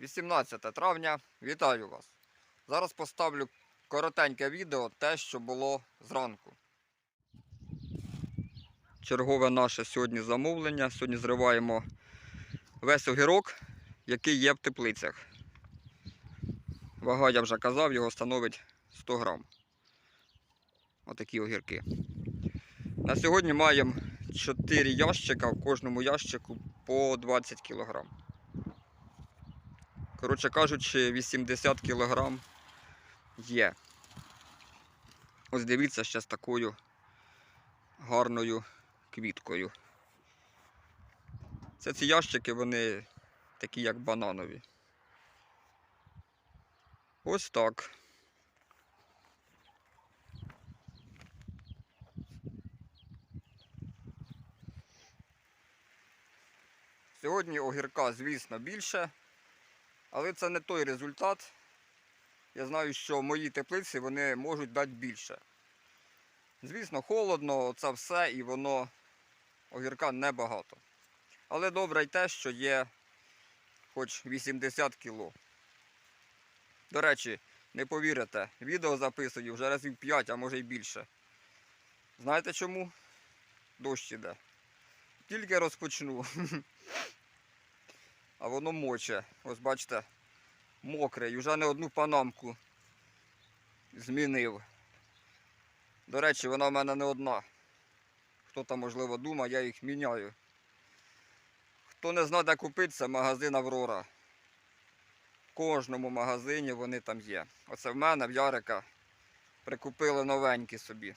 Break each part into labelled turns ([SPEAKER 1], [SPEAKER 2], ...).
[SPEAKER 1] 18 травня. Вітаю вас. Зараз поставлю коротеньке відео, те, що було зранку. Чергове наше сьогодні замовлення. Сьогодні зриваємо весь огірок, який є в теплицях. Вага, я вже казав, його становить 100 грам. Отакі огірки. На сьогодні маємо 4 ящика, в кожному ящику по 20 кг. Коротше кажучи, 80 кг є. Ось дивіться ще з такою гарною квіткою. Це ці ящики, вони такі як бананові. Ось так. Сьогодні огірка, звісно, більше, але це не той результат. Я знаю, що мої теплиці вони можуть дати більше. Звісно, холодно, це все і воно огірка небагато. Але добре й те, що є хоч 80 кіло. До речі, не повірите, відео записую вже разів 5, а може й більше. Знаєте чому? Дощ іде. Тільки розпочну. А воно моче. Ось бачите, мокре. І вже не одну панамку змінив. До речі, вона в мене не одна. Хто там, можливо, думає, я їх міняю. Хто не знає, де купити, це магазин Аврора. В кожному магазині вони там є. Оце в мене, в Ярика, прикупили новенькі собі.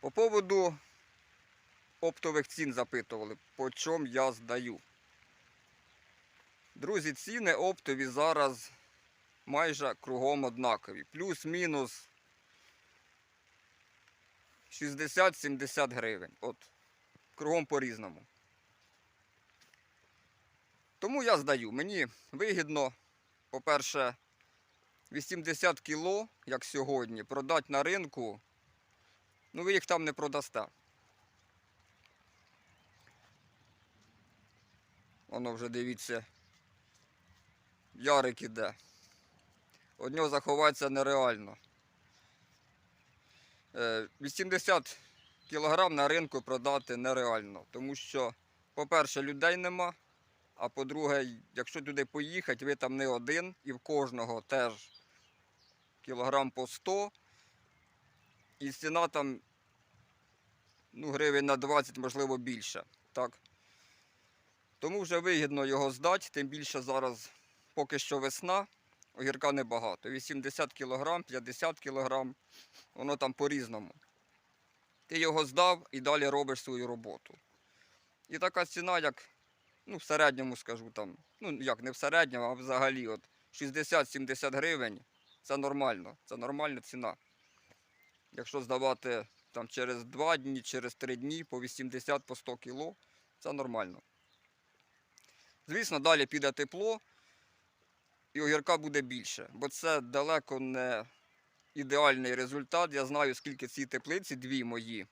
[SPEAKER 1] По поводу оптових цін запитували, по чому я здаю. Друзі, ціни оптові зараз майже кругом однакові. Плюс-мінус 60-70 гривень. От, кругом по-різному. Тому я здаю. Мені вигідно, по-перше, 80 кіло, як сьогодні, продати на ринку. Ну, ви їх там не продасте. Воно вже дивіться. Ярик іде. Од нього заховатися нереально. Е, 80 кг на ринку продати нереально, тому що, по-перше, людей нема, а по-друге, якщо туди поїхати, ви там не один і в кожного теж кілограм по 100. І ціна там ну, гривень на 20, можливо, більше. Так? Тому вже вигідно його здати, тим більше зараз поки що весна, огірка небагато. 80 кг, 50 кг, воно там по-різному. Ти його здав і далі робиш свою роботу. І така ціна, як ну, в середньому скажу там, ну як не в середньому, а взагалі от 60-70 гривень це нормально, це нормальна ціна. Якщо здавати там через 2 дні, через 3 дні по 80 по 100 кг, це нормально. Звісно, далі піде тепло і огірка буде більше, бо це далеко не ідеальний результат. Я знаю, скільки ці теплиці, дві мої,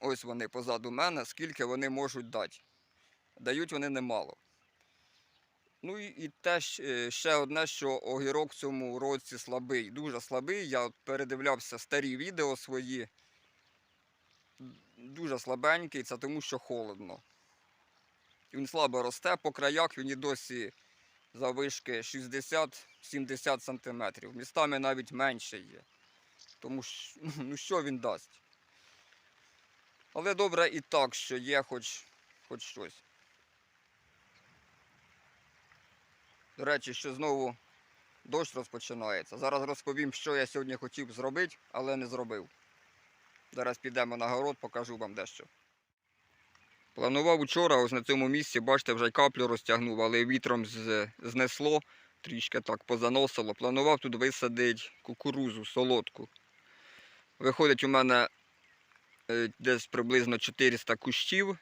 [SPEAKER 1] ось вони позаду мене, скільки вони можуть дати. Дають вони немало. Ну і, теж е, ще одне, що огірок в цьому році слабий, дуже слабий. Я передивлявся старі відео свої. Дуже слабенький, це тому що холодно. Він слабо росте, по краях він і досі завишки 60-70 см. Містами навіть менше є. Тому що, ну що він дасть? Але добре і так, що є хоч, хоч щось. До речі, що знову дощ розпочинається. Зараз розповім, що я сьогодні хотів зробити, але не зробив. Зараз підемо на город, покажу вам дещо. Планував учора, ось на цьому місці, бачите, вже й каплю розтягнув, але вітром знесло, трішки так позаносило. Планував тут висадити кукурузу солодку. Виходить, у мене е, десь приблизно 400 кущів.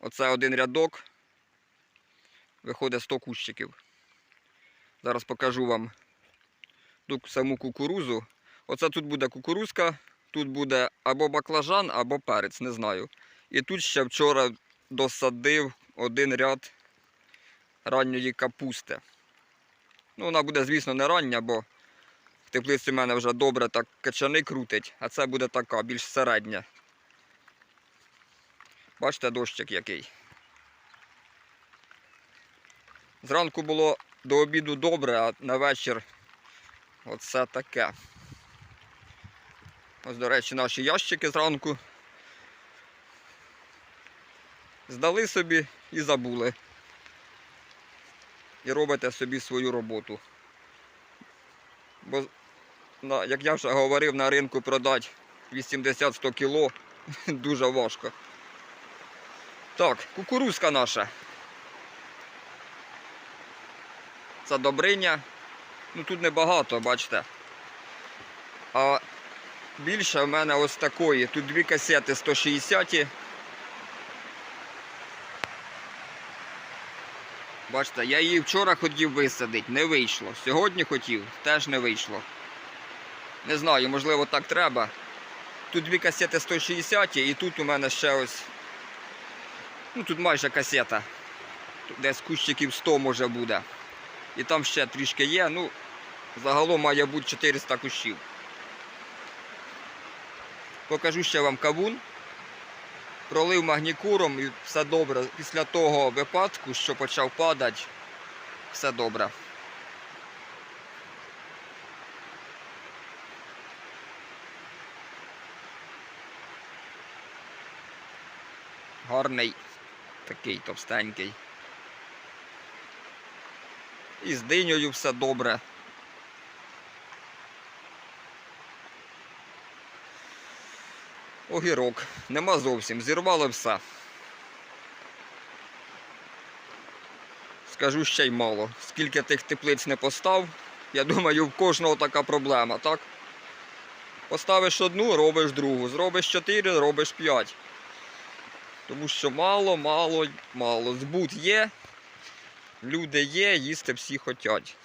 [SPEAKER 1] Оце один рядок. Виходить 100 кущиків. Зараз покажу вам ту саму кукурузу. Оце тут буде кукурузка, тут буде або баклажан, або перець, не знаю. І тут ще вчора досадив один ряд ранньої капусти. Ну, вона буде, звісно, не рання, бо в теплиці в мене вже добре так качани крутить, а це буде така, більш середня. Бачите, дощик який. Зранку було до обіду добре, а на вечір оце таке. Ось, до речі, наші ящики зранку здали собі і забули. І робите собі свою роботу. Бо, як я вже говорив, на ринку продати 80-100 кіло дуже важко. Так, кукурузка наша. Це добриня. Ну тут небагато, бачите. А більше в мене ось такої. Тут дві касети 160. Бачите, я її вчора хотів висадити, не вийшло. Сьогодні хотів, теж не вийшло. Не знаю, можливо так треба. Тут дві касети 160 і тут у мене ще ось. Ну тут майже касета. Тут десь кущиків 100 може буде. І там ще трішки є. Ну, загалом має бути 400 кущів. Покажу ще вам кавун. Пролив магнікуром і все добре. Після того випадку, що почав падати, все добре. Гарний, такий товстенький. І з диньою все добре. Огірок. Нема зовсім. Зірвало все. Скажу ще й мало. Скільки тих теплиць не постав, я думаю, в кожного така проблема, так? Поставиш одну, робиш другу. Зробиш чотири, робиш п'ять. Тому що мало, мало, мало. Збут є, люди є, їсти всі хочуть.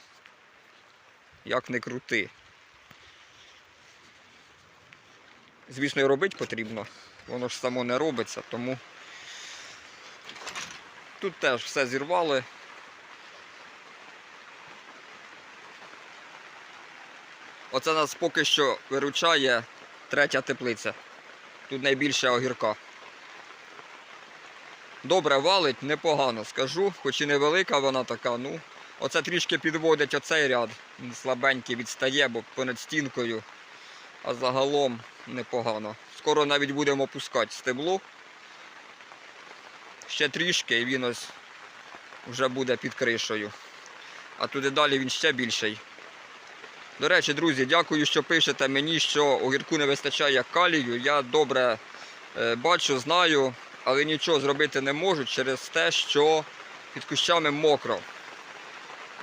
[SPEAKER 1] Як не крути. Звісно, і робити потрібно. Воно ж само не робиться, тому тут теж все зірвали. Оце нас поки що виручає третя теплиця. Тут найбільше огірка. Добре валить, непогано скажу, хоч і невелика вона така, ну. Оце трішки підводить оцей ряд. Він слабенький відстає, бо понад стінкою. А загалом непогано. Скоро навіть будемо опускати стебло. Ще трішки і він ось вже буде під кришею. А туди далі він ще більший. До речі, друзі, дякую, що пишете мені, що огірку не вистачає калію. Я добре е, бачу, знаю, але нічого зробити не можу через те, що під кущами мокро.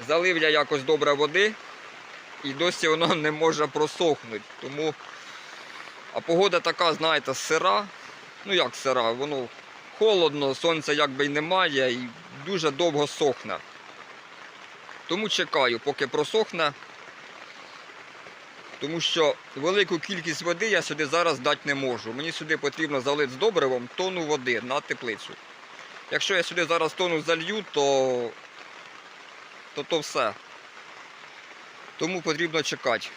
[SPEAKER 1] Залив я якось добре води і досі воно не може просохнути. Тому а погода така, знаєте, сира. Ну як сира, воно холодно, сонця якби й немає і дуже довго сохне. Тому чекаю, поки просохне. Тому що велику кількість води я сюди зараз дати не можу. Мені сюди потрібно залити з добривом тонну води на теплицю. Якщо я сюди зараз тонну залью, то то, то все. Тому потрібно чекати.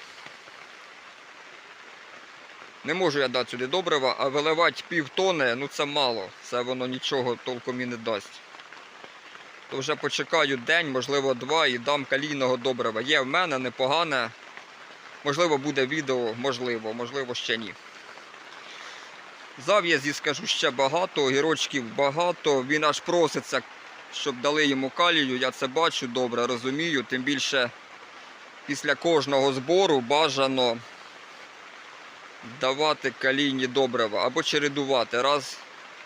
[SPEAKER 1] Не можу я дати сюди добрива, а виливати пів тони, ну це мало. Це воно нічого толком і не дасть. То вже почекаю день, можливо, два і дам калійного добрива. Є в мене непогане. Можливо, буде відео, можливо, можливо, ще ні. Зав'язі скажу ще багато, огірочків багато. Він аж проситься, щоб дали йому калію. Я це бачу добре, розумію. Тим більше після кожного збору бажано давати калійні добрива або чередувати. Раз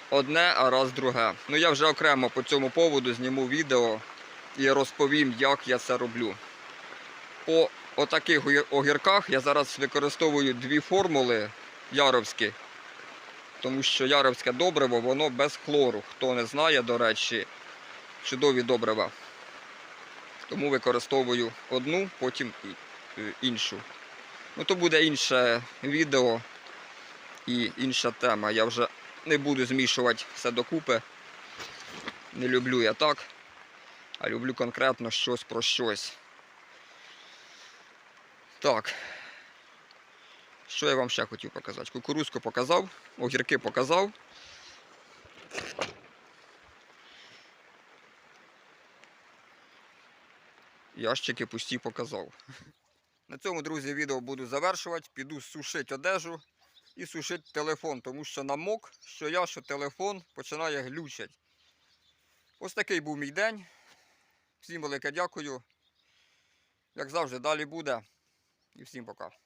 [SPEAKER 1] одне, а раз друге. Ну я вже окремо по цьому поводу зніму відео і розповім, як я це роблю. По отаких огірках я зараз використовую дві формули яровські. Тому що яровське добриво, воно без хлору. Хто не знає, до речі, чудові добрива. Тому використовую одну, потім е, іншу. Ну то буде інше відео і інша тема. Я вже не буду змішувати все докупи. Не люблю я так. а люблю конкретно щось про щось. Так. Що я вам ще хотів показати? Кукурузку показав, огірки показав. Ящики пусті показав. На цьому, друзі, відео буду завершувати. Піду сушити одежу і сушити телефон, тому що намок, що я, що телефон починає глючати. Ось такий був мій день. Всім велике дякую. Як завжди, далі буде. І всім пока.